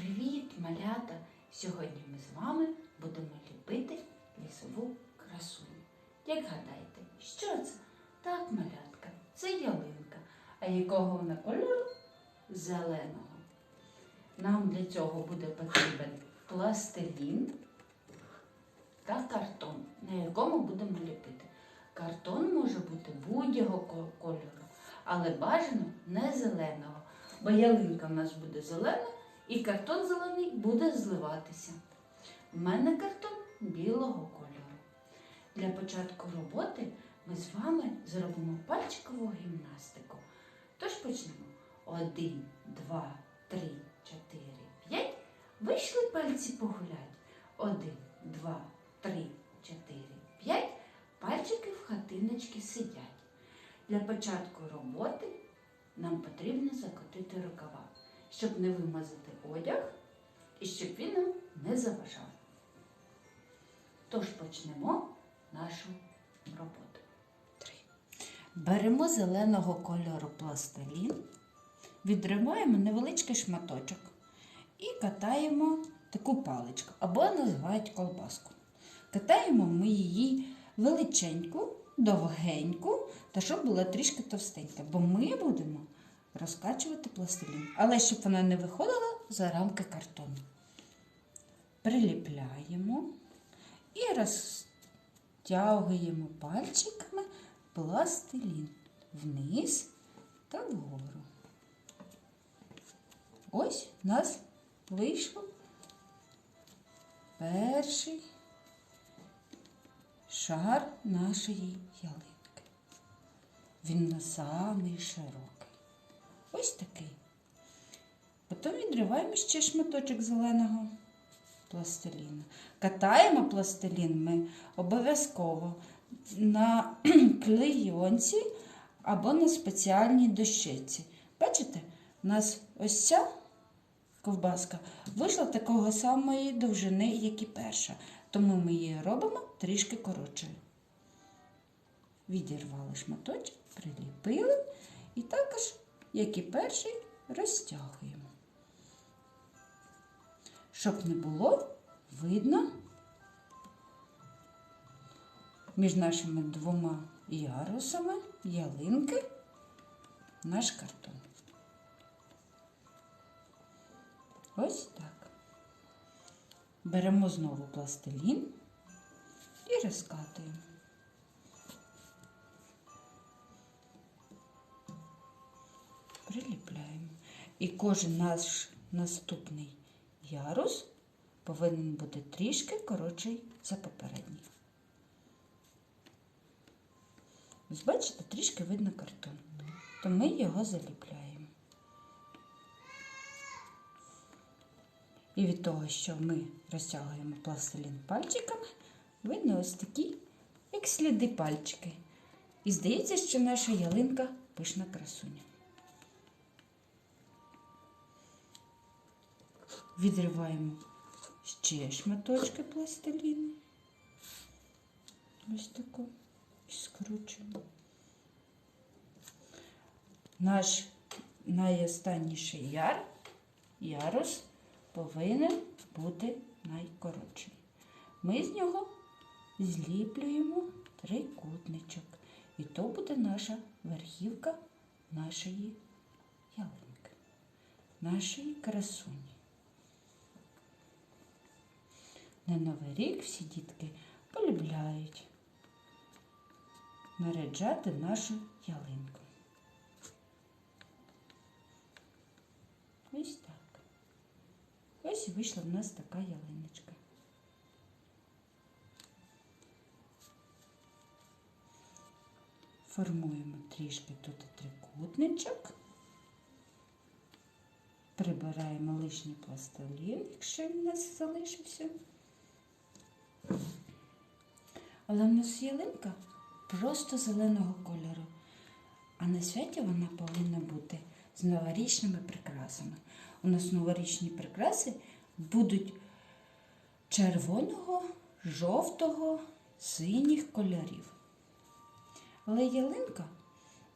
Привіт, малята! Сьогодні ми з вами будемо ліпити лісову красуню. Як гадаєте, що це? Так, малятка, це ялинка. А якого вона кольору? Зеленого. Нам для цього буде потрібен пластилін та картон, на якому будемо ліпити. Картон може бути будь-якого кольору, але бажано не зеленого, бо ялинка в нас буде зелена і картон зелений буде зливатися. У мене картон білого кольору. Для початку роботи ми з вами зробимо пальчикову гімнастику. Тож почнемо. Один, два, три, чотири, п'ять. Вийшли пальці погулять. Один, два, три, чотири, п'ять. Пальчики в хатиночки сидять. Для початку роботи нам потрібно закотити рукава, щоб не вимазати одяг і щоб він нам не заважав. Тож почнемо нашу роботу. Беремо зеленого кольору пластилін, відриваємо невеличкий шматочок і катаємо таку паличку або називають колбаску. Катаємо ми її величеньку, довгеньку та щоб була трішки товстенька, бо ми будемо розкачувати пластилін. Але щоб вона не виходила за рамки картону. Приліпляємо і розтягуємо пальчиками пластилін вниз та вгору. Ось у нас вийшов перший шар нашої ялинки. Він на самий широкий. Ось такий. Потім відриваємо ще шматочок зеленого пластиліну. Катаємо пластилін ми обов'язково на клейонці або на спеціальній дощиці. Бачите, у нас ось ця ковбаска вийшла такого самої довжини, як і перша. Тому ми її робимо трішки коротшою. Відірвали шматочок, приліпили і також, як і перший, розтягуємо. Щоб не було видно між нашими двома ярусами ялинки наш картон. Ось так. Беремо знову пластилін і розкатуємо. І кожен наш наступний ярус повинен бути трішки коротший за попередній. Ось бачите, трішки видно картон, то ми його заліпляємо. І від того, що ми розтягуємо пластилін пальчиками, видно ось такі, як сліди пальчики. І здається, що наша ялинка пишна красуня. Відриваємо ще шматочки пластиліну. Ось таку. І скручуємо. Наш найостанніший яр, ярус повинен бути найкоротший. Ми з нього зліплюємо трикутничок. І то буде наша верхівка нашої ялинки, нашої красуні. На Новий рік всі дітки полюбляють наряджати нашу ялинку. Ось так. Ось вийшла в нас така ялиночка. Формуємо трішки тут трикутничок. Прибираємо лишній пластилін, якщо він у нас залишився. Але в нас ялинка просто зеленого кольору. А на святі вона повинна бути з новорічними прикрасами. У нас новорічні прикраси будуть червоного, жовтого, синіх кольорів. Але ялинка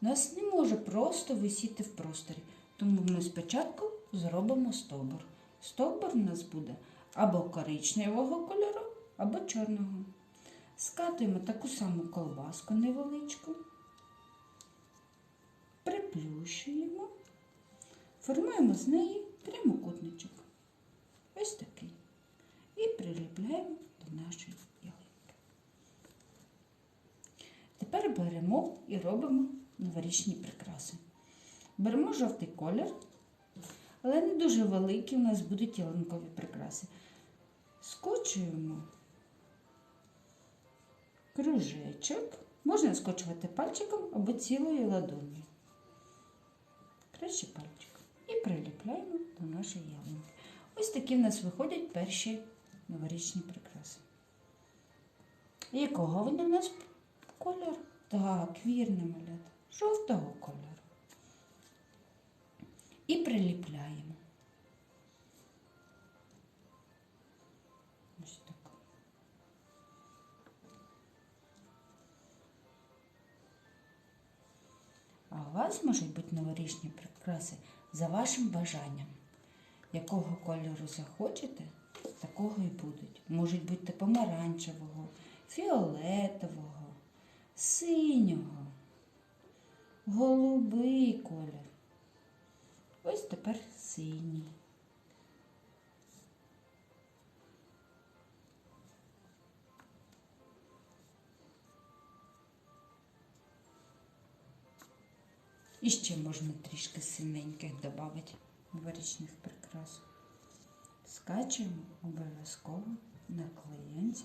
нас не може просто висіти в просторі, тому ми спочатку зробимо стовбур. Стовбур у нас буде або коричневого кольору, або чорного. Скатуємо таку саму колбаску невеличку, приплющуємо, формуємо з неї прямокутничок. Ось такий. І приліпляємо до нашої ялинки. Тепер беремо і робимо новорічні прикраси. Беремо жовтий колір, але не дуже великі у нас будуть ялинкові прикраси. Скочуємо кружечок. Можна скочувати пальчиком або цілою ладонью. Краще пальчиком. І приліпляємо до нашої ялинки. Ось такі в нас виходять перші новорічні прикраси. Якого вони в нас кольор? Так, вірне малята. Жовтого кольору. І приліпляємо. У вас можуть бути новорічні прикраси за вашим бажанням. Якого кольору захочете, такого і будуть. Можуть бути помаранчевого, фіолетового, синього, голубий колір. Ось тепер синій. І ще можна трішки синеньких додати новорічних прикрас. Скачуємо обов'язково на клеєнці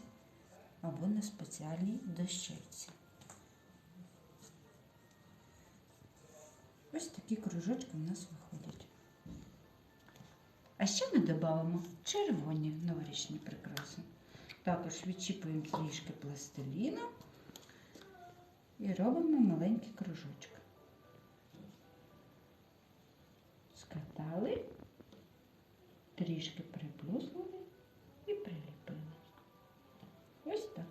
або на спеціальній дощечці. Ось такі кружочки в нас виходять. А ще ми додамо червоні новорічні прикраси. Також відчіпуємо трішки пластиліну і робимо маленький кружочок. Трішки приплюснули і приліпили. Ось так.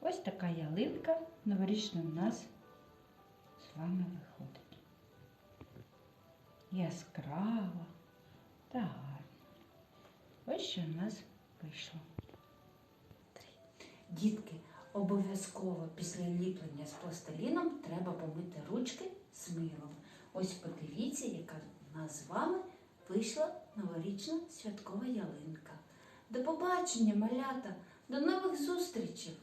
Ось така ялинка новорічна в нас вами виходить. Яскрава та гарна. Ось що в нас вийшло. Дітки, обов'язково після ліплення з пластиліном треба помити ручки з милом. Ось подивіться, яка в нас з вами вийшла новорічна святкова ялинка. До побачення, малята! До нових зустрічей!